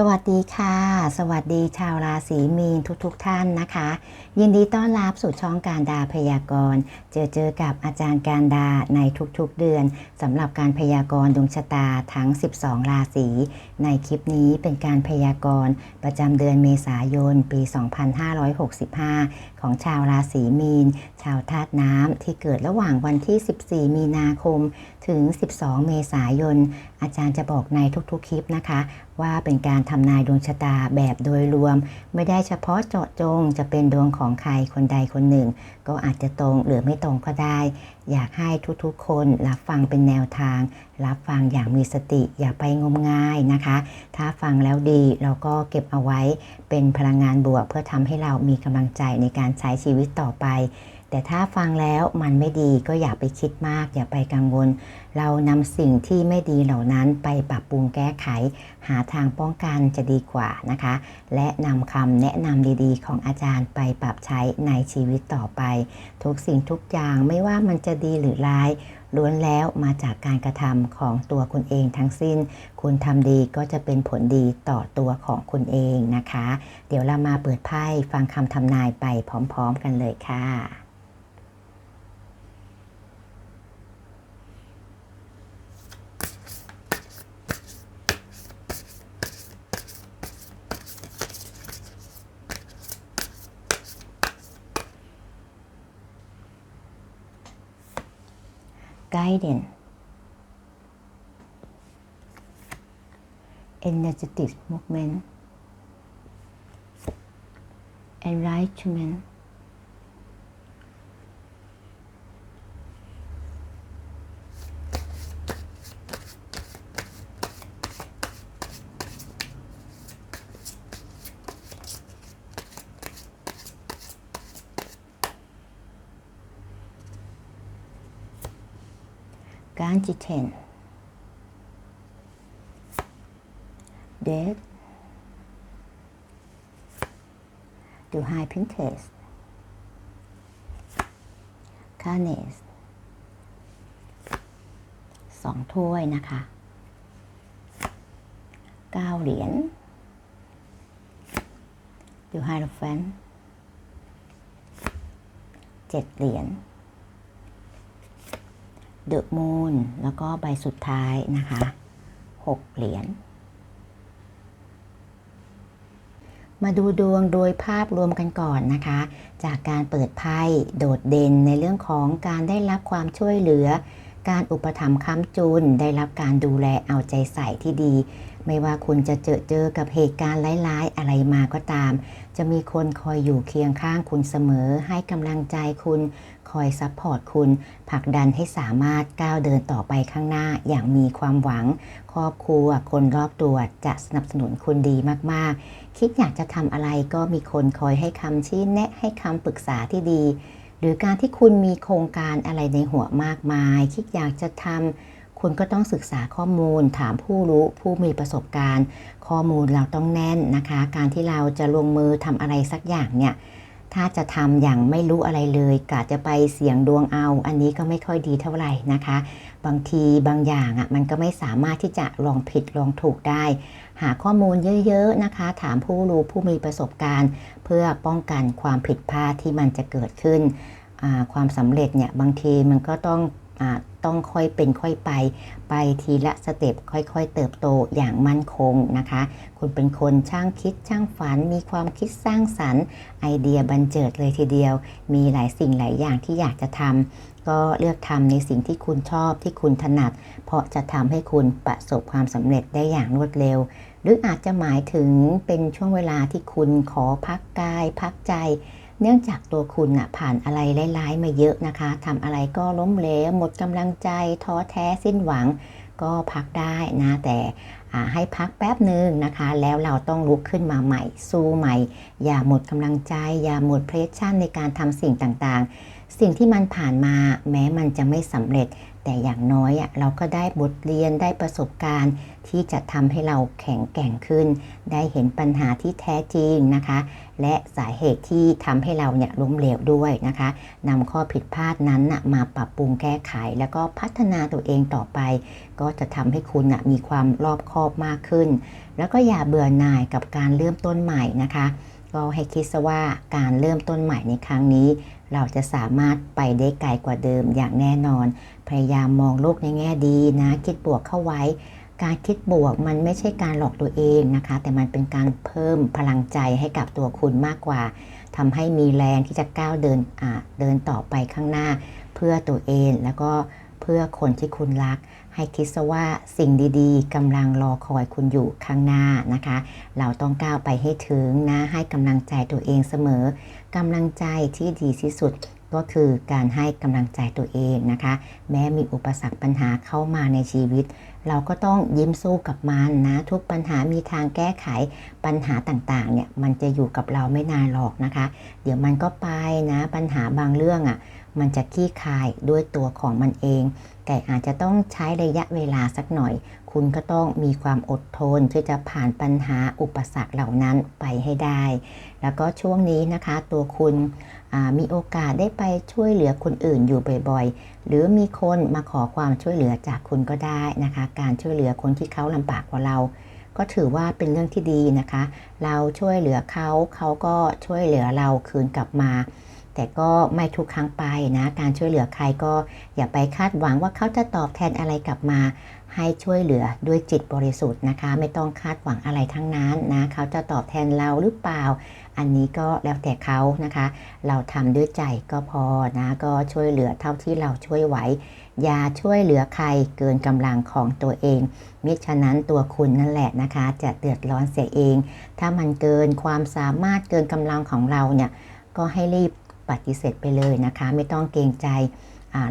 สวัสดีค่ะ สวัสดีชาวราศีมีนทุกๆทท่านนะคะ ยินดีต้อนรับสู่ช่องการดาพยากรณ์ เจอเจอกับอาจารย์การดาในทุกๆเดือนสำหรับการพยากรณ์ดวงชะตาทั้ง 12 ราศีในคลิปนี้เป็นการพยากรณ์ประจำเดือนเมษายน ปี 2565 ของชาวราศีมีน ชาวธาตุน้ำที่เกิดระหว่างวันที่ 14 มีนาคมถึง 12 เมษายนอาจารย์จะบอกในทุกๆคลิปนะคะ ว่าเป็นการทำนายดวงชะตาแบบโดยรวม ไม่ได้เฉพาะเจาะจงจะเป็นดวงของใครคนใดคนหนึ่ง ก็อาจจะตรงหรือไม่ตรงก็ได้ อยากให้ทุกๆ คนรับฟังเป็นแนวทาง รับฟังอย่างมีสติอย่าไปงมงายนะคะ ถ้าฟังแล้วดีเราก็เก็บเอาไว้เป็นพลังงานบวก เพื่อทำให้เรามีกำลังใจในการใช้ชีวิตต่อไป แต่ถ้าฟังแล้วมันไม่ดีก็อย่าไปคิดมาก อย่าไปกังวล เรานำสิ่งที่ไม่ดีเหล่านั้นไปปรับปรุงแก้ไข หาทางป้องกันจะดีกว่านะคะ และนำคำแนะนำดีๆ ของอาจารย์ไปปรับใช้ในชีวิตต่อไป ทุกสิ่งทุกอย่างไม่ว่ามันจะดีหรือร้ายล้วนแล้วมาจากการกระทำของตัวคุณเองทั้งสิ้น คุณทำดีก็จะเป็นผลดีต่อตัวของคุณเองนะคะ เดี๋ยวเรามาเปิดไพ่ฟังคำทำนายไปพร้อม ๆ กันเลยค่ะ guidance energetic movement. Enlightenment Ganjiten Death The High Princess c a r n e s สองถ้วยนะคะเก้าเหรียญ The High f a n เจ็ดเหรียญ เดอะมูนแล้วก็ใบสุดท้ายนะคะหกเหรียญมาดูดวงโดยภาพรวมกันก่อนนะคะ จากการเปิดไพ่โดดเด่นในเรื่องของการได้รับความช่วยเหลือ การอุปถัมภ์ค้ำจุน ได้รับการดูแลเอาใจใส่ที่ดี ไม่ว่าคุณจะเจอเจอกับเหตุการณ์ร้ายๆ อะไรมาก็ตาม จะมีคนคอยอยู่เคียงข้างคุณเสมอ ให้กำลังใจคุณ คอยซัพพอร์ตคุณผลักดันให้สามารถก้าวเดินต่อไปข้างหน้าอย่างมีความหวัง ครอบครัวคนรอบตัวจะสนับสนุนคุณดีมากๆ คิดอยากจะทำอะไรก็มีคนคอยให้คำชี้แนะให้คำปรึกษาที่ดี หรือการที่คุณมีโครงการอะไรในหัวมากมาย คิดอยากจะทำ คุณก็ต้องศึกษาข้อมูล ถามผู้รู้ผู้มีประสบการณ์ ข้อมูลเราต้องแน่นนะคะ การที่เราจะลงมือทำอะไรสักอย่างเนี่ยถ้าจะทำอย่างไม่รู้อะไรเลยกะจะไปเสี่ยงดวงเอา อันนี้ก็ไม่ค่อยดีเท่าไหร่นะคะ บางทีบางอย่างอะมันก็ไม่สามารถที่จะลองผิดลองถูกได้ หาข้อมูลเยอะๆนะคะ ถามผู้รู้ผู้มีประสบการณ์ เพื่อป้องกันความผิดพลาดที่มันจะเกิดขึ้น ความสำเร็จเนี่ยบางทีมันก็ต้อง ต้องค่อยเป็นค่อยไป ไปทีละสเต็ปค่อยๆ เติบโตอย่างมั่นคงนะคะ คุณเป็นคนช่างคิดช่างฝัน มีความคิดสร้างสรรค์ ไอเดียบันเจิดเลยทีเดียว มีหลายสิ่งหลายอย่างที่อยากจะทำก็เลือกทำในสิ่งที่คุณชอบที่คุณถนัด เพราะจะทำให้คุณประสบความสำเร็จได้อย่างรวดเร็ว หรืออาจจะหมายถึงเป็นช่วงเวลาที่คุณขอพักกาย พักใจ เนื่องจากตัวคุณนะผ่านอะไรร้ายๆมาเยอะนะคะทำอะไรก็ล้มเหลวหมดกำลังใจท้อแท้สิ้นหวัง ก็พักได้นะแต่ให้พักแป๊บหนึ่งนะคะ แล้วเราต้องลุกขึ้นมาใหม่ สู้ใหม่ อย่าหมดกำลังใจ อย่าหมดเพรสชั่นในการทำสิ่งต่างๆ สิ่งที่มันผ่านมาแม้มันจะไม่สำเร็จ แต่อย่างน้อยเราก็ได้บทเรียนได้ประสบการณ์ ที่จะทำให้เราแข็งแกร่งขึ้น ได้เห็นปัญหาที่แท้จริงนะคะ และสาเหตุที่ทำให้เราเนี่ยล้มเหลวด้วยนะคะนำข้อผิดพลาดนั้นนะมาปรับปรุงแก้ไข แล้วก็พัฒนาตัวเองต่อไป ก็จะทำให้คุณนะมีความรอบคอบมากขึ้น แล้วก็อย่าเบื่อหน่ายกับการเริ่มต้นใหม่นะคะ ก็ให้คิดซะว่าการเริ่มต้นใหม่ในครั้งนี้ เราจะสามารถไปได้ไกลกว่าเดิมอย่างแน่นอน พยายามมองโลกในแง่ดีนะ คิดบวกเข้าไว้ การคิดบวกมันไม่ใช่การหลอกตัวเองนะคะ แต่มันเป็นการเพิ่มพลังใจให้กับตัวคุณมากกว่าทำให้มีแรงที่จะก้าวเดินอ่าเดินต่อไปข้างหน้า เพื่อตัวเองแล้วก็เพื่อคนที่คุณรัก ให้คิดซะว่าสิ่งดีๆกำลังรอคอยคุณอยู่ข้างหน้านะคะ เราต้องก้าวไปให้ถึงนะให้กำลังใจตัวเองเสมอกำลังใจที่ดีที่สุดก็คือการให้กำลังใจตัวเองนะคะ แม้มีอุปสรรคปัญหาเข้ามาในชีวิต เราก็ต้องยิ้มสู้กับมันนะ ทุกปัญหามีทางแก้ไขปัญหาต่างๆเนี่ยมันจะอยู่กับเราไม่นานหรอกนะคะ เดี๋ยวมันก็ไปนะปัญหาบางเรื่องอะ่ะ มันจะขี้คายด้วยตัวของมันเอง แต่อาจจะต้องใช้ระยะเวลาสักหน่อย คุณก็ต้องมีความอดทนที่จะผ่านปัญหาอุปสรรคเหล่านั้นไปให้ได้ แล้วก็ช่วงนี้นะคะ ตัวคุณมีโอกาสได้ไปช่วยเหลือคนอื่นอยู่บ่อยๆ หรือมีคนมาขอความช่วยเหลือจากคุณก็ได้นะคะ การช่วยเหลือคนที่เขาลำบากกว่าเรา ก็ถือว่าเป็นเรื่องที่ดีนะคะ เราช่วยเหลือเขาเขาก็ช่วยเหลือเราคืนกลับมา แต่ก็ไม่ทุกครั้งไปนะ การช่วยเหลือใครก็อย่าไปคาดหวังว่าเขาจะตอบแทนอะไรกลับมา ให้ช่วยเหลือด้วยจิตบริสุทธิ์นะคะ ไม่ต้องคาดหวังอะไรทั้งนั้นนะเขาจะตอบแทนเราหรือเปล่า อันนี้ก็แล้วแต่เขานะคะ เราทำด้วยใจก็พอนะก็ช่วยเหลือเท่าที่เราช่วยไหวอย่าช่วยเหลือใครเกินกำลังของตัวเอง มิฉะนั้นตัวคุณนั่นแหละนะคะ จะเดือดร้อนเสียเอง ถ้ามันเกินความสามารถเกินกำลังของเราเนี่ย ก็ให้รีบ ปฏิเสธไปเลยนะคะ ไม่ต้องเกรงใจ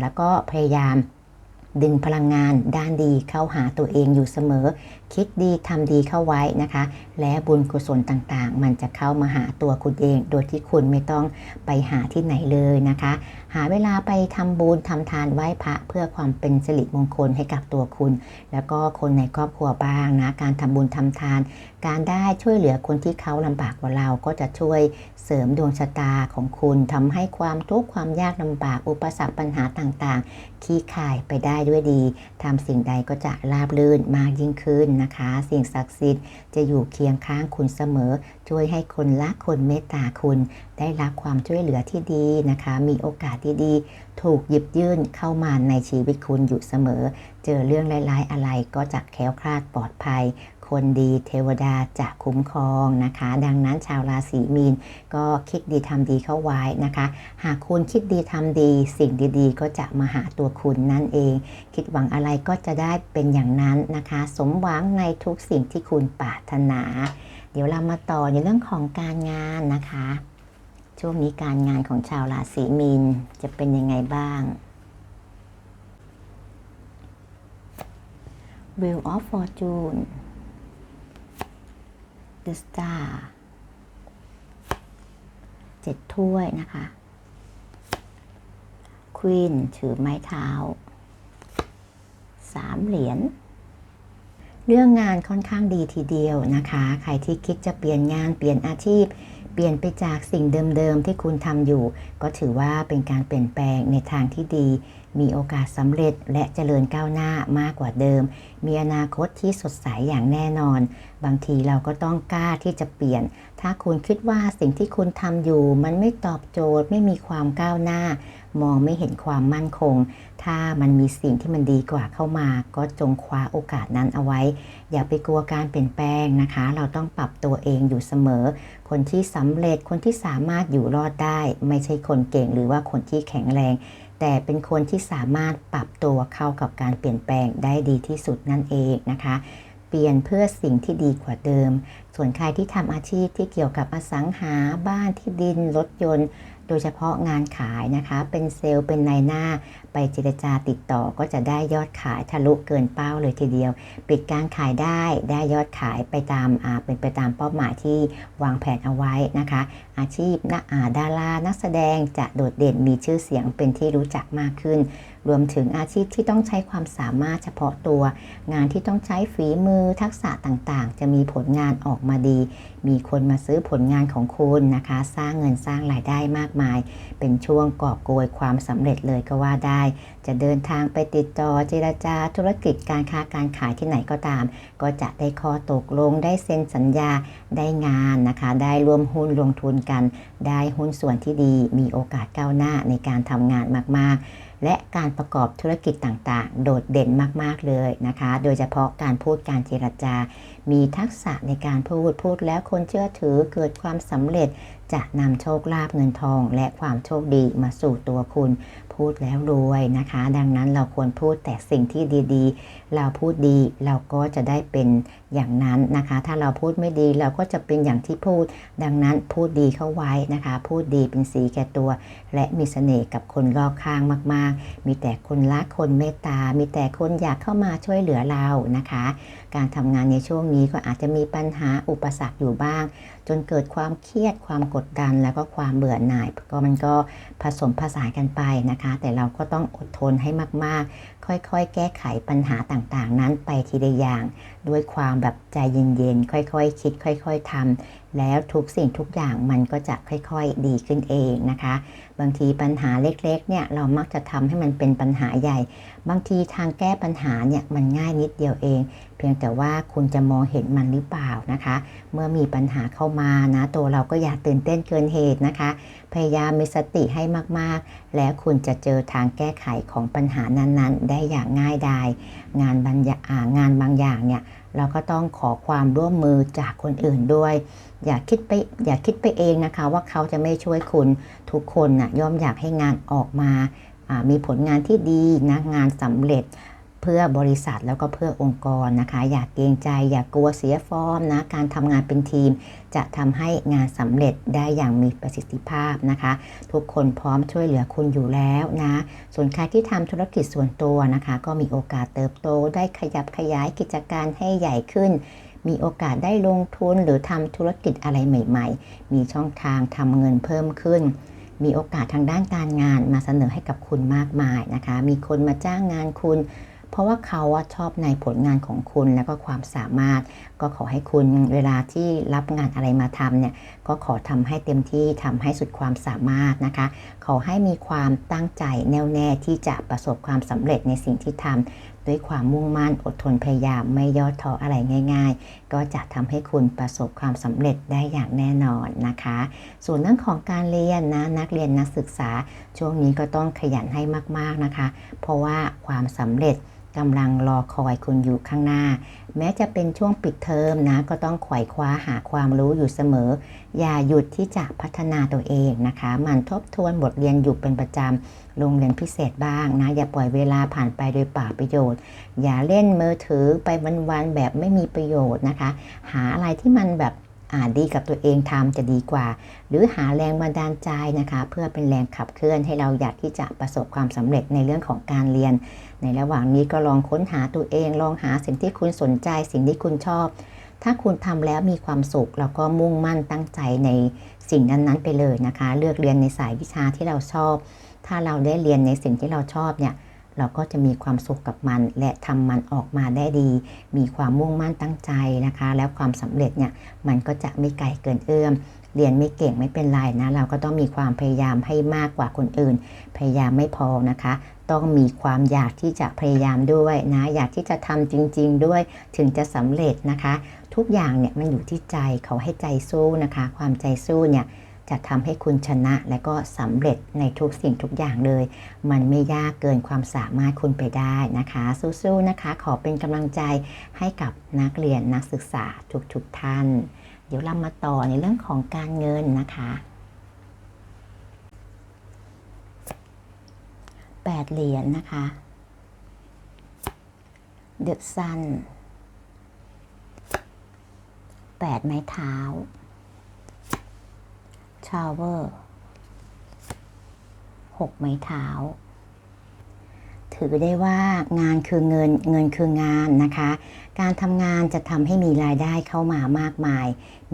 แล้วก็พยายามดึงพลังงานด้านดีเข้าหาตัวเองอยู่เสมอ คิดดีทำดีเข้าไว้นะคะ และบุญกุศลต่างๆ มันจะเข้ามาหาตัวคุณเอง โดยที่คุณไม่ต้องไปหาที่ไหนเลยนะคะ หาเวลาไปทำบุญทำทานไหว้พระเพื่อความเป็นสิริมงคลให้กับตัวคุณ แล้วก็คนในครอบครัวบ้างนะการทำบุญทำทาน การได้ช่วยเหลือคนที่เขาลำบากกว่าเราก็จะช่วยเสริมดวงชะตาของคุณทำให้ความทุกข์ความยากลำบากอุปสรรคปัญหาต่างๆขี้คายไปได้ด้วยดีทำสิ่งใดก็จะราบรื่นมากยิ่งขึ้นนะคะ สิ่งศักดิ์สิทธิ์จะอยู่เคียงข้างคุณเสมอ ช่วยให้คนรักคนเมตตาคุณ ได้รับความช่วยเหลือที่ดีนะคะ มีโอกาสที่ดีถูกหยิบยื่นเข้ามาในชีวิตคุณอยู่เสมอ เจอเรื่องร้ายๆอะไรก็จะแคล้วคลาดปลอดภัย คนดีเทวดาจะคุ้มครองนะคะ ดังนั้นชาวราศีมีนก็คิดดีทำดีเข้าไว้นะคะ หากคุณคิดดีทำดี สิ่งดีๆ ก็จะมาหาตัวคุณนั่นเอง คิดหวังอะไรก็จะได้เป็นอย่างนั้นนะคะ สมหวังในทุกสิ่งที่คุณปรารถนา เดี๋ยวเรามาต่อในเรื่องของการงานนะคะ ช่วงนี้การงานของชาวราศีมีนจะเป็นยังไงบ้าง Wheel of Fortune The Star เจ็ดถ้วยนะคะควีนถือไม้เท้าสามเหรียญเรื่องงานค่อนข้างดีทีเดียวนะคะ ใครที่คิดจะเปลี่ยนงานเปลี่ยนอาชีพ เปลี่ยนไปจากสิ่งเดิมๆที่คุณทำอยู่ ก็ถือว่าเป็นการเปลี่ยนแปลงในทางที่ดี มีโอกาสสำเร็จและเจริญก้าวหน้ามากกว่าเดิม มีอนาคตที่สดใสอย่างแน่นอน บางทีเราก็ต้องกล้าที่จะเปลี่ยน ถ้าคุณคิดว่าสิ่งที่คุณทำอยู่ มันไม่ตอบโจทย์ไม่มีความก้าวหน้า มองไม่เห็นความมั่นคง ถ้ามันมีสิ่งที่มันดีกว่าเข้ามา ก็จงคว้าโอกาสนั้นเอาไว้ อย่าไปกลัวการเปลี่ยนแปลงนะคะ เราต้องปรับตัวเองอยู่เสมอ คนที่สำเร็จคนที่สามารถอยู่รอดได้ ไม่ใช่คนเก่งหรือว่าคนที่แข็งแรง แต่เป็นคนที่สามารถปรับตัวเข้ากับการเปลี่ยนแปลงได้ดีที่สุดนั่นเองนะคะ เปลี่ยนเพื่อสิ่งที่ดีกว่าเดิม ส่วนใครที่ทำอาชีพที่เกี่ยวกับอสังหาบ้านที่ดินรถยนต์ โดยเฉพาะงานขายนะคะ เป็นเซลล์เป็นนายหน้า ไปเจรจาติดต่อก็จะได้ยอดขายทะลุเกินเป้าเลยทีเดียว ปิดการขายได้ได้ยอดขายไปตามอ่าเป็นไปตามเป้าหมายที่วางแผนเอาไว้นะคะ อาชีพนักอาดารานักแสดงจะโดดเด่นมีชื่อเสียงเป็นที่รู้จักมากขึ้น รวมถึงอาชีพที่ต้องใช้ความสามารถเฉพาะตัว งานที่ต้องใช้ฝีมือทักษะต่างๆ จะมีผลงานออกมาดี มีคนมาซื้อผลงานของคุณนะคะ สร้างเงินสร้างรายได้มากมาย เป็นช่วงกอบโกยความสำเร็จเลยก็ว่าได้ จะเดินทางไปติดต่อเจรจาธุรกิจการค้าการขายที่ไหนก็ตาม ก็จะได้ข้อตกลงได้เซ็นสัญญาได้งานนะคะ ได้ร่วมหุ้นลงทุนกัน ได้หุ้นส่วนที่ดี มีโอกาสก้าวหน้าในการทำงานมากๆ และการประกอบธุรกิจต่างๆ โดดเด่นมากๆเลยนะคะ โดยเฉพาะการพูดการเจรจา มีทักษะในการพูดพูดแล้วคนเชื่อถือเกิดความสำเร็จ จะนำโชคลาภเงินทอง และความโชคดีมาสู่ตัวคุณ พูดแล้วรวยนะคะ ดังนั้นเราควรพูดแต่สิ่งที่ดีๆเราพูดดีเราก็จะได้เป็นอย่างนั้นนะคะ ถ้าเราพูดไม่ดีเราก็จะเป็นอย่างที่พูด ดังนั้นพูดดีเข้าไว้นะคะ พูดดีเป็นสีแก่ตัว และมีเสน่ห์กับคนรอบข้างมาก ๆ มีแต่คนรักคนเมตตา มีแต่คนอยากเข้ามาช่วยเหลือเรานะคะ การทำงานในช่วงนี้ก็อาจจะมีปัญหาอุปสรรคอยู่บ้าง จนเกิดความเครียดความกดดันแล้วก็ความเบื่อหน่ายก็มันก็ผสมผสานกันไปนะคะ แต่เราก็ต้องอดทนให้มาก ๆ ค่อยๆ แก้ไขปัญหาต่างๆ นั้นไปทีละอย่าง ด้วยความแบบใจเย็นๆ ค่อยๆคคิด ค่อย ๆทำแล้วทุกสิ่งทุกอย่างมันก็จะค่อยๆ ดีขึ้นเองนะคะ บางทีปัญหาเล็กๆ เนี่ยเรามักจะทำให้มันเป็นปัญหาใหญ่ บางทีทางแก้ปัญหาเนี่ยมันง่ายนิดเดียวเอง เพียงแต่ว่าคุณจะมองเห็นมันหรือเปล่านะคะ เมื่อมีปัญหาเข้ามานะ ตัวเราก็อย่าตื่นเต้นเกินเหตุนะคะ พยายามมีสติให้มากๆ แล้วคุณจะเจอทางแก้ไขของปัญหานั้นๆ ได้อย่างง่ายดายงานบางอย่างงานบางอย่างเนี่ยเราก็ต้องขอความร่วมมือจากคนอื่นด้วย อย่าคิดไปอย่าคิดไปเองนะคะ ว่าเขาจะไม่ช่วยคุณทุกคนนะ่ะย่อมอยากให้งานออกมา มีผลงานที่ดีนะงานสำเร็จ พื่อบริษัทแล้วก็เพื่อองค์กรนะคะ อย่าเกรงใจอย่ากกลัวเสียฟอร์มนะการทำงานเป็นทีม จะทำให้งานสำเร็จได้อย่างมีประสิทธิภาพนะคะ ทุกคนพร้อมช่วยเหลือคุณอยู่แล้วนะส่วนใครที่ทำธุรกิจส่วนตัวนะคะ ก็มีโอกาสเติบโตได้ขยับขยายกิจการให้ใหญ่ขึ้นมีโอกาสได้ลงทุนหรือทำธุรกิจอะไรใหม่ ๆ มีช่องทางทำเงินเพิ่มขึ้น มีโอกาสทางด้านการงานมาเสนอให้กับคุณมากมายนะคะ มีคนมาจ้างงานคุณ ราะว่าเขาชอบในผลงานของคุณแล้วก็ความสามารถ ก็ขอให้คุณเวลาที่รับงานอะไรมาทำเนี่ยก็ขอทำให้เต็มที่ทำให้สุดความสามารถนะคะ ขอให้มีความตั้งใจแน่วแน่ที่จะประสบความสำเร็จในสิ่งที่ทำ ด้วยความมุ่งมั่นอดทนพยายามไม่ย่อท้ออะไรง่าย ๆ ก็จะทำให้คุณประสบความสำเร็จได้อย่างแน่นอนนะคะ ส่วนเรื่องของการเรียนนะนักเรียนนักศึกษา ช่วงนี้ก็ต้องขยันให้มากๆนะคะ เพราะว่าความสำเร็จกำลังรอคอยคุณอยู่ข้างหน้า แม้จะเป็นช่วงปิดเทอมนะก็ต้องไขว่คว้าหาความรู้อยู่เสมอ อย่าหยุดที่จะพัฒนาตัวเองนะคะ มันทบทวนบทเรียนอยู่เป็นประจำ โรงเรียนพิเศษบ้างนะ อย่าปล่อยเวลาผ่านไปโดยเปล่าประโยชน์ อย่าเล่นมือถือไปวันๆแบบไม่มีประโยชน์นะคะ หาอะไรที่มันแบบอ่าดีกับตัวเองทำจะดีกว่า หรือหาแรงบันดาลใจนะคะ เพื่อเป็นแรงขับเคลื่อนให้เราอยากที่จะประสบความสำเร็จในเรื่องของการเรียน ในระหว่างนี้ก็ลองค้นหาตัวเอง ลองหาสิ่งที่คุณสนใจ สิ่งที่คุณชอบ ถ้าคุณทำแล้วมีความสุขแล้วก็มุ่งมั่นตั้งใจในสิ่งนั้นๆไปเลยนะคะ เลือกเรียนในสายวิชาที่เราชอบ ถ้าเราได้เรียนในสิ่งที่เราชอบเนี่ยเราก็จะมีความสุขกับมัน และทำมันออกมาได้ดี มีความมุ่งมั่นตั้งใจนะคะ แล้วความสำเร็จเนี่ยมันก็จะไม่ไกลเกินเอื้อม เรียนไม่เก่งไม่เป็นไรนะ เราก็ต้องมีความพยายามให้มากกว่าคนอื่น พยายามไม่พอนะคะ ต้องมีความอยากที่จะพยายามด้วยนะอยากที่จะทำจริง ๆ ด้วยถึงจะสำเร็จนะคะ ทุกอย่างเนี่ยมันอยู่ที่ใจเขาให้ใจสู้นะคะ ความใจสู้เนี่ย จะทำให้คุณชนะและก็สำเร็จในทุกสิ่งทุกอย่างเลย มันไม่ยากเกินความสามารถคุณไปได้นะคะ สู้ๆนะคะ ขอเป็นกำลังใจให้กับนักเรียนนักศึกษาทุกๆทท่าน เดี๋ยวเรามาต่อในเรื่องของการเงินนะคะแปดเหรียญนะคะ The Sun แปดไม้เท้า ชาวเวอร์6ไม้เท้า ถือได้ว่างานคือเงินเงินคืองานนะคะ การทำงานจะทำให้มีรายได้เข้ามามากมาย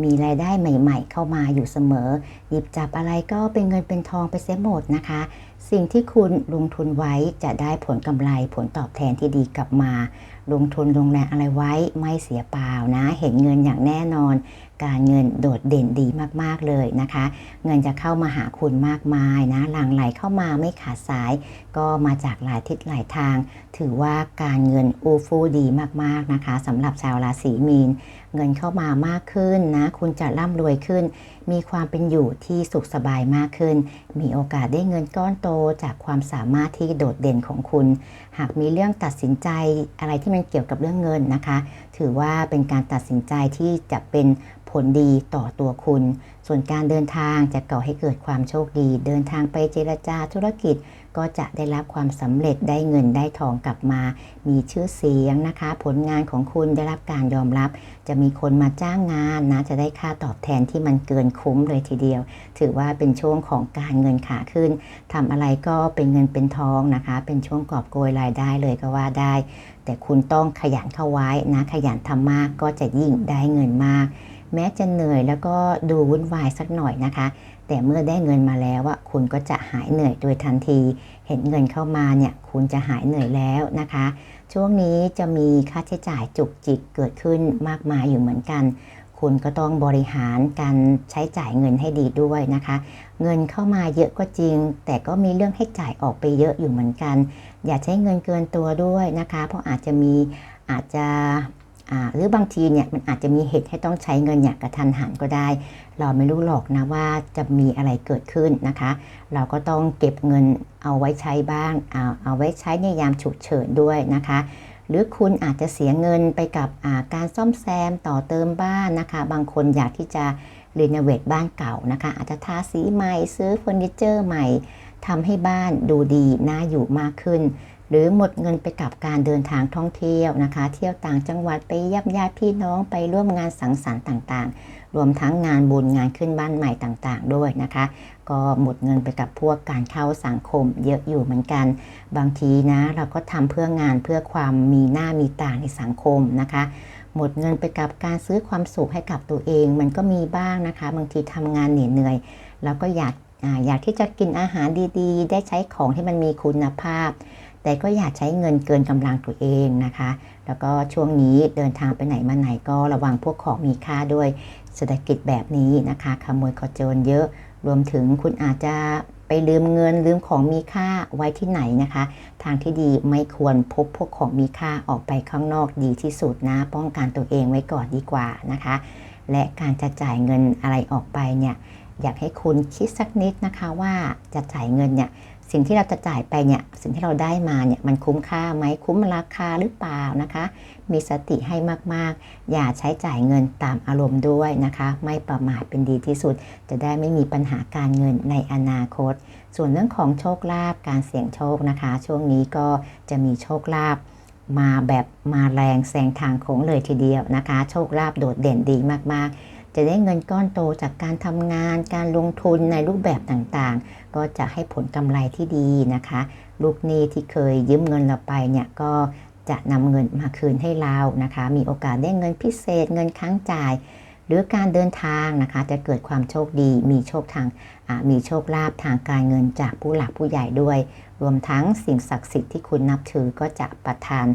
มีรายได้ใหม่ ๆ เข้ามาอยู่เสมอ หยิบจับอะไรก็เป็นเงินเป็นทองไปเสียหมดนะคะ สิ่งที่คุณลงทุนไว้จะได้ผลกำไรผลตอบแทนที่ดีกลับมา ลงทุนลงแรงอะไรไว้ไม่เสียเปล่านะ เห็นเงินอย่างแน่นอน การเงินโดดเด่นดีมากๆเลยนะคะ เงินจะเข้ามาหาคุณมากมายนะหลั่งไหลเข้ามาไม่ขาดสาย ก็มาจากหลายทิศหลายทาง ถือว่าการเงินอูฟู่ดีมากๆนะคะสำหรับชาวราศีมีน เงินเข้ามามากขึ้นนะ คุณจะร่ำรวยขึ้น มีความเป็นอยู่ที่สุขสบายมากขึ้น มีโอกาสได้เงินก้อนโตจากความสามารถที่โดดเด่นของคุณ หากมีเรื่องตัดสินใจอะไรที่มันเกี่ยวกับเรื่องเงินนะคะ ถือว่าเป็นการตัดสินใจที่จะเป็นผผลดีต่อตัวคุณ ส่วนการเดินทางจะก่อให้เกิดความโชคดี เดินทางไปเจรจาธุรกิจ ก็จะได้รับความสำเร็จได้เงินได้ทองกลับมา มีชื่อเสียงนะคะ ผลงานของคุณได้รับการยอมรับ จะมีคนมาจ้างงานนะ จะได้ค่าตอบแทนที่มันเกินคุ้มเลยทีเดียว ถือว่าเป็นช่วงของการเงินขาขึ้นทำอะไรก็เป็นเงินเป็นทองนะคะ เป็นช่วงกอบโกยรายได้เลยก็ว่าได้ แต่คุณต้องขยันเข้าไว้นะ ขยันทำมากก็จะยิ่งได้เงินมาก แม้จะเหนื่อยแล้วก็ดูวุ่นวายสักหน่อยนะคะ แต่เมื่อได้เงินมาแล้วอะคุณก็จะหายเหนื่อยโดยทันที เห็นเงินเข้ามาเนี่ยคุณจะหายเหนื่อยแล้วนะคะ ช่วงนี้จะมีค่าใช้จ่ายจุกจิกเกิดขึ้นมากมายอยู่เหมือนกันคุณก็ต้องบริหารการใช้จ่ายเงินให้ดีด้วยนะคะ เงินเข้ามาเยอะก็จริง แต่ก็มีเรื่องให้จ่ายออกไปเยอะอยู่เหมือนกัน อย่าใช้เงินเกินตัวด้วยนะคะ เพราะอาจจะมีอาจจะ หรือบางทีเนี่ยมันอาจจะมีเหตุให้ต้องใช้เงินอย่างกระทันหันก็ได้ เราไม่รู้หรอกนะว่าจะมีอะไรเกิดขึ้นนะคะ เราก็ต้องเก็บเงินเอาไว้ใช้บ้างเอาเอาไว้ใช้ในยามฉุกเฉินด้วยนะคะ หรือคุณอาจจะเสียเงินไปกับาการซ่อมแซมต่อเติมบ้านนะคะ บางคนอยากที่จะรีโนเวทบ้านเก่านะคะ อาจจะทาสีใหม่ซื้อเฟอร์นิเจอร์ใหม่ทำให้บ้านดูดีน่าอยู่มากขึ้น หรือหมดเงินไปกับการเดินทางท่องเที่ยวนะคะ เที่ยวต่างจังหวัดไปเยี่ยมญาติพี่น้องไปร่วมงานสังสรรค์ต่างๆ รวมทั้งงานบุญงานขึ้นบ้านใหม่ต่างๆ ด้วยนะคะ ก็หมดเงินไปกับพวกการเข้าสังคมเยอะอยู่เหมือนกัน บางทีนะเราก็ทำเพื่องานเพื่อความมีหน้ามีตาในสังคมนะคะหมดเงินไปกับการซื้อความสุขให้กับตัวเอง มันก็มีบ้างนะคะ บางทีทำงานเหนื่อยเหนื่อยๆแล้วก็อยากออยากที่จะกินอาหารดีๆ ได้ใช้ของที่มันมีคุณภาพ แต่ก็อยากใช้เงินเกินกำลังตัวเองนะคะ แล้วก็ช่วงนี้เดินทางไปไหนมาไหนก็ระวังพวกของมีค่าด้วยเศรษฐกิจแบบนี้นะคะขโมยขโจรเยอะ รวมถึงคุณอาจจะไปลืมเงินลืมของมีค่าไว้ที่ไหนนะคะ ทางที่ดีไม่ควรพบพวกของมีค่าออกไปข้างนอกดีที่สุดนะ ป้องกันตัวเองไว้ก่อนดีกว่านะคะ และการจะจ่ายเงินอะไรออกไปเนี่ยอยากให้คุณคิดสักนิดนะคะว่าจะจ่ายเงินเนี่ย สิ่งที่เราจะจ่ายไปเนี่ยสิ่งที่เราได้มาเนี่ยมันคุ้มค่าไหมคุ้มราคาหรือเปล่านะคะ มีสติให้มากๆ อย่าใช้จ่ายเงินตามอารมณ์ด้วยนะคะ ไม่ประมาทเป็นดีที่สุด จะได้ไม่มีปัญหาการเงินในอนาคต ส่วนเรื่องของโชคลาภการเสี่ยงโชคนะคะ ช่วงนี้ก็จะมีโชคลาภมาแบบมาแรงแซงทางโค้งเลยทีเดียวนะคะ โชคลาภโดดเด่นดีมากๆ จะได้เงินก้อนโตจากการทำงาน การลงทุนในรูปแบบต่างๆ ก็จะให้ผลกำไรที่ดีนะคะ ลูกหนี้ที่เคยยืมเงินเราไปเนี่ยก็จะนำเงินมาคืนให้เรานะคะ มีโอกาสได้เงินพิเศษ เงินค้างจ่าย หรือการเดินทางนะคะ จะเกิดความโชคดี มีโชคทางมีโชคลาภทางการเงินจากผู้หลักผู้ใหญ่ด้วย รวมทั้งสิ่งศักดิ์สิทธิ์ที่คุณนับถือก็จะประทาน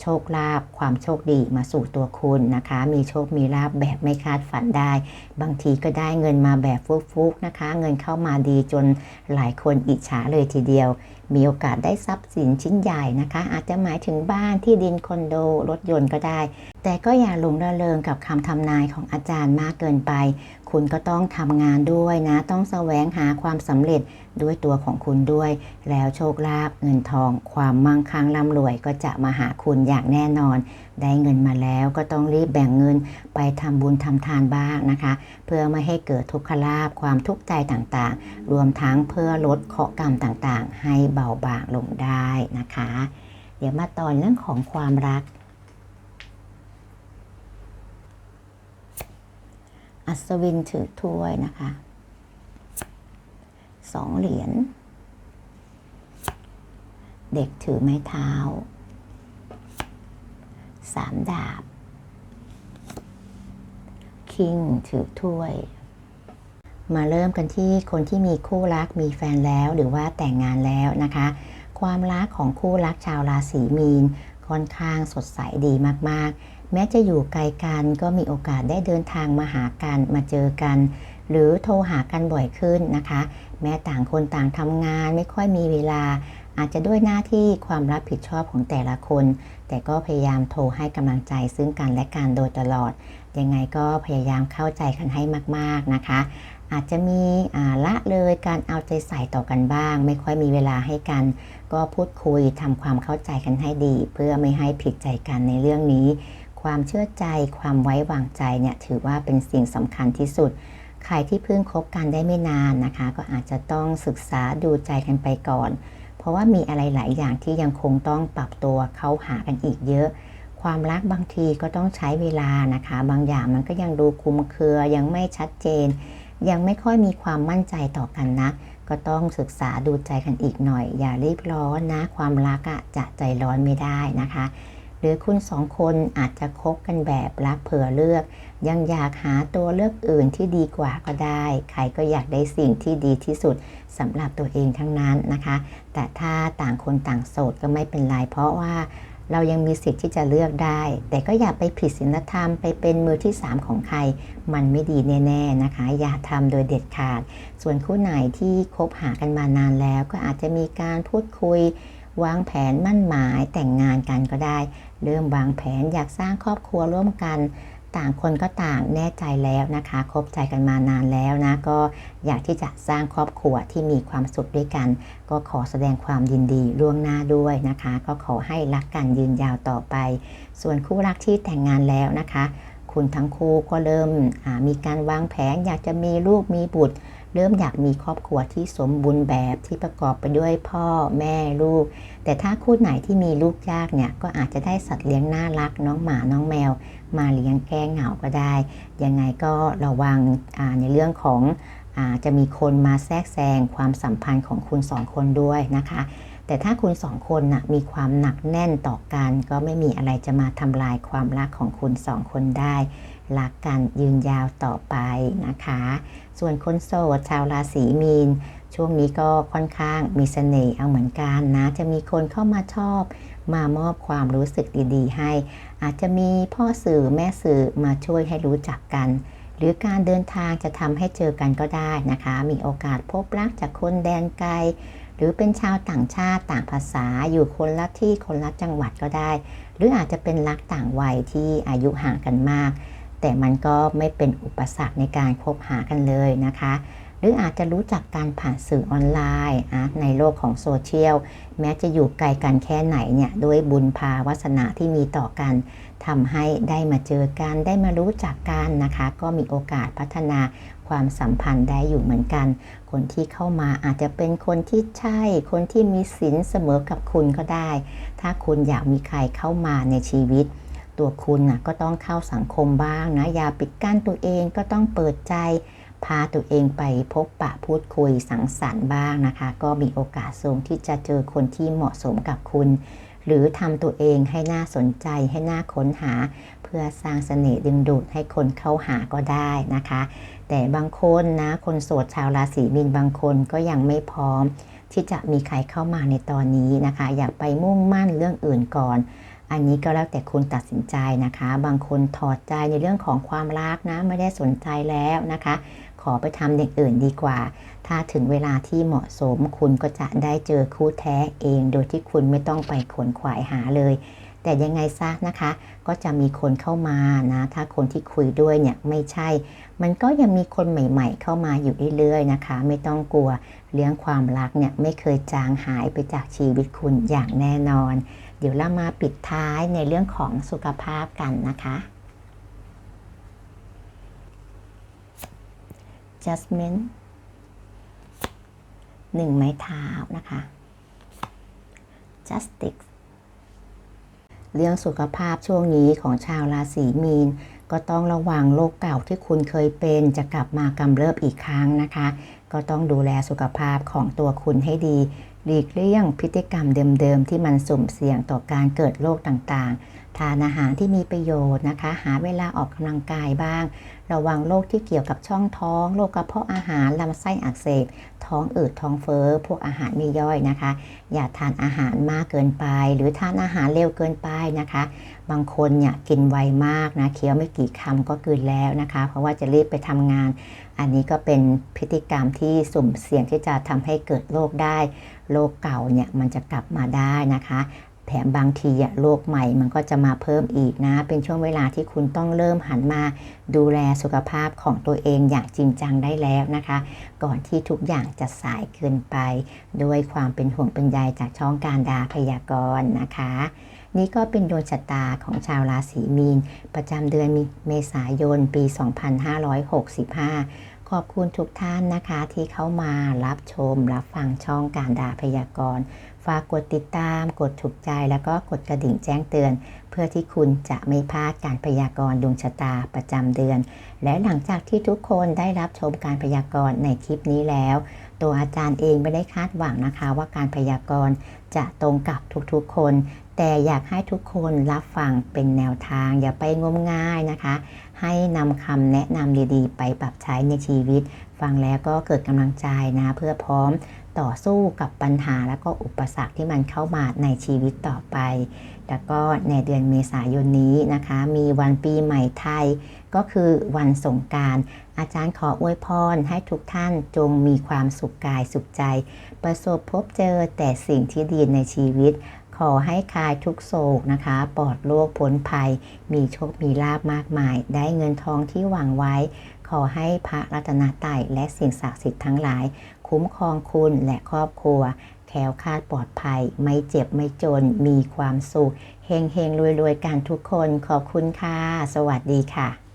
โชคลาภความโชคดีมาสู่ตัวคุณนะคะ มีโชคมีลาภแบบไม่คาดฝันได้ บางทีก็ได้เงินมาแบบฟุกๆนะคะ เงินเข้ามาดีจนหลายคนอิจฉาเลยทีเดียว มีโอกาสได้ทรัพย์สินชิ้นใหญ่นะคะ อาจจะหมายถึงบ้านที่ดินคอนโดรถยนต์ก็ได้ แต่ก็อย่าหลงระเริงกับคำทำนายของอาจารย์มากเกินไป คุณก็ต้องทำงานด้วยนะ ต้องแสวงหาความสำเร็จด้วยตัวของคุณด้วย แล้วโชคลาภเงินทอง ความมั่งคั่งร่ำรวยก็จะมาหาคุณอย่างแน่นอน ได้เงินมาแล้วก็ต้องรีบแบ่งเงินไปทำบุญทำทานบ้างนะคะ เพื่อไม่ให้เกิดทุกขลาภความทุกข์ใจต่างๆ รวมทั้งเพื่อลดเคราะห์กรรมต่างๆ ให้เบาบางลงได้นะคะ เดี๋ยวมาตอนเรื่องของความรัก อัศวินถือถ้วยนะคะสองเหรียญ เด็กถือไม้เท้าสามดาบ คิงถือถ้วย มาเริ่มกันที่คนที่มีคู่รักมีแฟนแล้วหรือว่าแต่งงานแล้วนะคะ ความรักของคู่รักชาวราศีมีนค่อนข้างสดใสดีมากๆ แม้จะอยู่ไกลกันก็มีโอกาสได้เดินทางมาหากันมาเจอกัน หรือโทรหากันบ่อยขึ้นนะคะ แม้ต่างคนต่างทำงานไม่ค่อยมีเวลา อาจจะด้วยหน้าที่ความรับผิดชอบของแต่ละคน แต่ก็พยายามโทรให้กำลังใจซึ่งกันและกันโดยตลอด ยังไงก็พยายามเข้าใจกันให้มากๆนะคะอาจจะมีละเลยการเอาใจใส่ต่อกันบ้าง ไม่ค่อยมีเวลาให้กัน ก็พูดคุยทำความเข้าใจกันให้ดี เพื่อไม่ให้ผิดใจกันในเรื่องนี้ ความเชื่อใจ ความไว้วางใจเนี่ยถือว่าเป็นสิ่งสำคัญที่สุด ใครที่เพิ่งคบกันได้ไม่นานนะคะ ก็อาจจะต้องศึกษาดูใจกันไปก่อน เพราะว่ามีอะไรหลายอย่างที่ยังคงต้องปรับตัวเข้าหากันอีกเยอะ ความรักบางทีก็ต้องใช้เวลานะคะ บางอย่างมันก็ยังดูคุมเครือยังไม่ชัดเจน ยังไม่ค่อยมีความมั่นใจต่อกันนะก็ต้องศึกษาดูใจกันอีกหน่อย อย่ารีบร้อนนะ ความรักอะจะใจร้อนไม่ได้นะคะ หรือคุณสองคนอาจจะคบกันแบบรักเผื่อเลือก ยังอยากหาตัวเลือกอื่นที่ดีกว่าก็ได้ ใครก็อยากได้สิ่งที่ดีที่สุดสำหรับตัวเองทั้งนั้นนะคะ แต่ถ้าต่างคนต่างโสดก็ไม่เป็นไรเพราะว่าเรายังมีสิทธิ์ที่จะเลือกได้ แต่ก็อย่าไปผิดศีลธรรมไปเป็นมือที่ 3 ของใคร มันไม่ดีแน่ๆนะคะ อย่าทำโดยเด็ดขาด ส่วนคู่ไหนที่คบหากันมานานแล้ว ก็อาจจะมีการพูดคุย วางแผนมั่นหมายแต่งงานกันก็ได้ เริ่มวางแผนอยากสร้างครอบครัวร่วมกัน ต่างคนก็ต่างแน่ใจแล้วนะคะ คบใจกันมานานแล้วนะ ก็อยากที่จะสร้างครอบครัวที่มีความสุขด้วยกัน ก็ขอแสดงความยินดีล่วงหน้าด้วยนะคะ ก็ขอให้รักกันยืนยาวต่อไป ส่วนคู่รักที่แต่งงานแล้วนะคะ คุณทั้งคู่ก็เริ่มมีการวางแผนอยากจะมีลูกมีบุตร เริ่มอยากมีครอบครัวที่สมบูรณ์แบบที่ประกอบไปด้วยพ่อแม่ลูก แต่ถ้าคู่ไหนที่มีลูกยากเนี่ยก็อาจจะได้สัตว์เลี้ยงน่ารัก น้องหมาน้องแมว มาเลี้ยงแก้เหงาก็ได้ ยังไงก็ระวังในเรื่องของอาจะมีคนมาแทรกแซงความสัมพันธ์ของคุณสองคนด้วยนะคะ แต่ถ้าคุณสองคนนะมีความหนักแน่นต่อกัน ก็ไม่มีอะไรจะมาทำลายความรักของคุณสองคนได้ รักกันยืนยาวต่อไปนะคะ ส่วนคนโสดชาวราศีมีน ช่วงนี้ก็ค่อนข้างมีเสน่ห์เอาเหมือนกันนะ จะมีคนเข้ามาชอบ มามอบความรู้สึกดีๆ ให้ อาจจะมีพ่อสื่อแม่สื่อมาช่วยให้รู้จักกัน หรือการเดินทางจะทำให้เจอกันก็ได้นะคะ มีโอกาสพบรักจากคนแดนไกลหรือเป็นชาวต่างชาติต่างภาษาอยู่คนละที่คนละจังหวัดก็ได้ หรืออาจจะเป็นรักต่างวัยที่อายุห่างกันมาก แต่มันก็ไม่เป็นอุปสรรคในการคบหากันเลยนะคะ หรืออาจจะรู้จักการผ่านสื่อออนไลน์ในโลกของโซเชียลแม้จะอยู่ไกลกันแค่ไหนเนี่ยด้วยบุญพาวาสนาที่มีต่อกันทำให้ได้มาเจอกันได้มารู้จักกันนะคะ ก็มีโอกาสพัฒนาความสัมพันธ์ได้อยู่เหมือนกัน คนที่เข้ามาอาจจะเป็นคนที่ใช่ คนที่มีศีลเสมอกับคุณก็ได้ ถ้าคุณอยากมีใครเข้ามาในชีวิต ตัวคุณนะก็ต้องเข้าสังคมบ้างนะ อย่าปิดกั้นตัวเองก็ต้องเปิดใจ พาตัวเองไปพบปะพูดคุยสังสรรค์บ้างนะคะ ก็มีโอกาสสูงที่จะเจอคนที่เหมาะสมกับคุณ หรือทำตัวเองให้น่าสนใจให้น่าค้นหา เพื่อสร้างเสน่ห์ดึงดูดให้คนเข้าหาก็ได้นะคะ แต่บางคนนะคนโสดชาวราศีมีนบางคนก็ยังไม่พร้อมที่จะมีใครเข้ามาในตอนนี้นะคะ อยากไปมุ่งมั่นเรื่องอื่นก่อน อันนี้ก็แล้วแต่คุณตัดสินใจนะคะ บางคนถอดใจในเรื่องของความรักนะ ไม่ได้สนใจแล้วนะคะ ขอไปทำอย่างอื่นดีกว่า ถ้าถึงเวลาที่เหมาะสมคุณก็จะได้เจอคู่แท้เอง โดยที่คุณไม่ต้องไปขวนขวายหาเลย แต่ยังไงซะนะคะ ก็จะมีคนเข้ามานะ ถ้าคนที่คุยด้วยเนี่ยไม่ใช่ มันก็ยังมีคนใหม่ ๆ เข้ามาอยู่เรื่อยๆนะคะ ไม่ต้องกลัว เรื่องความรักเนี่ยไม่เคยจางหายไปจากชีวิตคุณอย่างแน่นอน เดี๋ยวเรามาปิดท้ายในเรื่องของสุขภาพกันนะคะ Jasmine หนึ่งไม้เท้านะคะ Justice เรื่องสุขภาพช่วงนี้ของชาวราศีมีน ก็ต้องระวังโรคเก่าที่คุณเคยเป็นจะกลับมากำเริบอีกครั้งนะคะ ก็ต้องดูแลสุขภาพของตัวคุณให้ดี หลีกเลี่ยงพฤติกรรมเดิมๆ ที่มันสุ่มเสี่ยงต่อการเกิดโรคต่างๆ ทานอาหารที่มีประโยชน์นะคะ หาเวลาออกกำลังกายบ้าง ระวังโรคที่เกี่ยวกับช่องท้องโรคกระเพาะอาหารลำไส้อักเสบ ท้องอืดท้องเฟ้อพวกอาหารไม่ย่อยนะคะ อย่าทานอาหารมากเกินไป หรือทานอาหารเร็วเกินไปนะคะ บางคนเนี่ยกินไวมากนะเคี้ยวไม่กี่คำก็กลืนแล้วนะคะ เพราะว่าจะรีบไปทำงาน อันนี้ก็เป็นพฤติกรรมที่สุ่มเสี่ยงที่จะทำให้เกิดโรคได้โรคเก่าเนี่ยมันจะกลับมาได้นะคะแถมบางทีอะโรคใหม่มันก็จะมาเพิ่มอีกนะ เป็นช่วงเวลาที่คุณต้องเริ่มหันมาดูแลสุขภาพของตัวเองอย่างจริงจังได้แล้วนะคะ ก่อนที่ทุกอย่างจะสายเกินไป ด้วยความเป็นห่วงเป็นใยจากช่องการดาพยากรณ์นะคะ นี่ก็เป็นดวงชะตาของชาวราศีมีน ประจำเดือนเมษายนปี 2565 ขอบคุณทุกท่านนะคะ ที่เข้ามารับชม รับฟังช่องการดาพยากรณ์ ฝากกดติดตาม กดถูกใจ แล้วก็กดกระดิ่งแจ้งเตือน เพื่อที่คุณจะไม่พลาดการพยากรณ์ดวงชะตาประจำเดือน และหลังจากที่ทุกคนได้รับชมการพยากรณ์ในคลิปนี้แล้ว ตัวอาจารย์เองไม่ได้คาดหวังนะคะ ว่าการพยากรณ์จะตรงกับทุกๆคน แต่อยากให้ทุกคนรับฟังเป็นแนวทาง อย่าไปงมง่ายนะคะ ให้นำคำแนะนำดีๆ ไปปรับใช้ในชีวิต ฟังแล้วก็เกิดกำลังใจนะ เพื่อพร้อมต่อสู้กับปัญหาและก็อุปสรรคที่มันเข้ามาในชีวิตต่อไป แล้วก็ในเดือนเมษายนนี้นะคะ มีวันปีใหม่ไทย ก็คือวันสงการอาจารย์ขออวยพรให้ทุกท่านจงมีความสุขกายสุขใจ ประสบพบเจอแต่สิ่งที่ดีในชีวิต ขอให้คลายทุกโศกนะคะ ปลอดโรคพ้นภัย มีโชค มีลาบมากมาย ได้เงินทองที่หวังไว้ ขอให้พระรัตนตรัยและสิ่งศักดิ์สิทธิ์ทั้งหลาย คุ้มครองคุณและครอบครัว แคล้วคลาดปลอดภัย ไม่เจ็บไม่จน มีความสุข เฮงเฮงรวยรวยกันทุกคน ขอบคุณค่ะ สวัสดีค่ะ